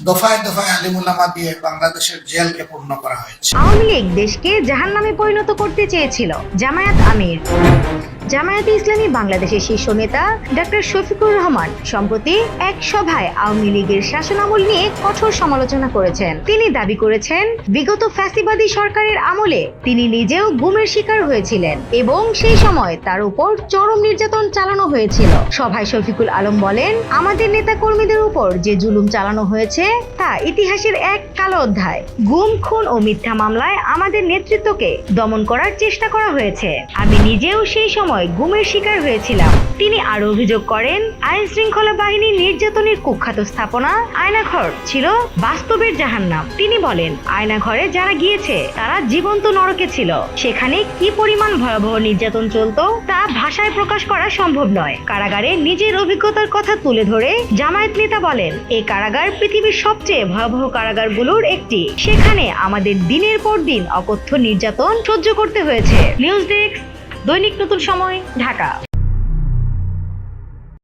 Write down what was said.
দফায় দফায় আলিমুল্লামা দিয়ে বাংলাদেশের জেলকে পূর্ণ করা হয়েছে। আওয়ামী লীগ দেশকে জাহান্নামে পরিণত করতে চেয়েছিল। জামায়াত আমির। জামায়াতে ইসলামী বাংলাদেশের শীর্ষ নেতা ডক্টর শফিকুর রহমান সম্প্রতি এক সভায় আওয়ামী লীগের শাসনামল নিয়ে কঠোর সমালোচনা করেছেন। তিনি দাবি করেছেন, বিগত ফ্যাসিবাদী সরকারের আমলে তিনি নিজেও গুমের শিকার হয়েছিলেন এবং সেই সময় তার উপর চরম নির্যাতন চালানো হয়েছিল। সভায় শফিকুল আলম বলেন, আমাদের নেতা কর্মীদের উপর যে জুলুম চালানো হয়েছে তা ইতিহাসের এক কালো অধ্যায়। গুম, খুন ও মিথ্যা মামলায় আমাদের নেতৃত্বকে দমন করার চেষ্টা করা হয়েছে। আমি নিজেও সেই সময় গুমের শিকার হয়েছিলাম। তিনি আরও অভিযোগ করেন আইন শৃঙ্খলা বাহিনীর নির্যাতনের কুখ্যাত স্থাপনা আয়নাঘর ছিল বাস্তবের জাহান্নাম। তিনি বলেন, আয়নাঘরে যারা গিয়েছে, তারা জীবন্ত নরকে ছিল। সেখানে কি পরিমাণ ভয়াবহ নির্যাতন চলতো, তা ভাষায় প্রকাশ করা সম্ভব নয়। কারাগারে নিজের অভিজ্ঞতার কথা তুলে ধরে জামায়াত নেতা বলেন এই কারাগার সবচেয়ে ভয়াবহ কারাগারগুলোর একটি। সেখানে আমাদের দিনের পর দিন অকথ্য নির্যাতন সহ্য করতে হয়েছে। নিউজ ডেস্ক, দৈনিক নতুন সময়, ঢাকা।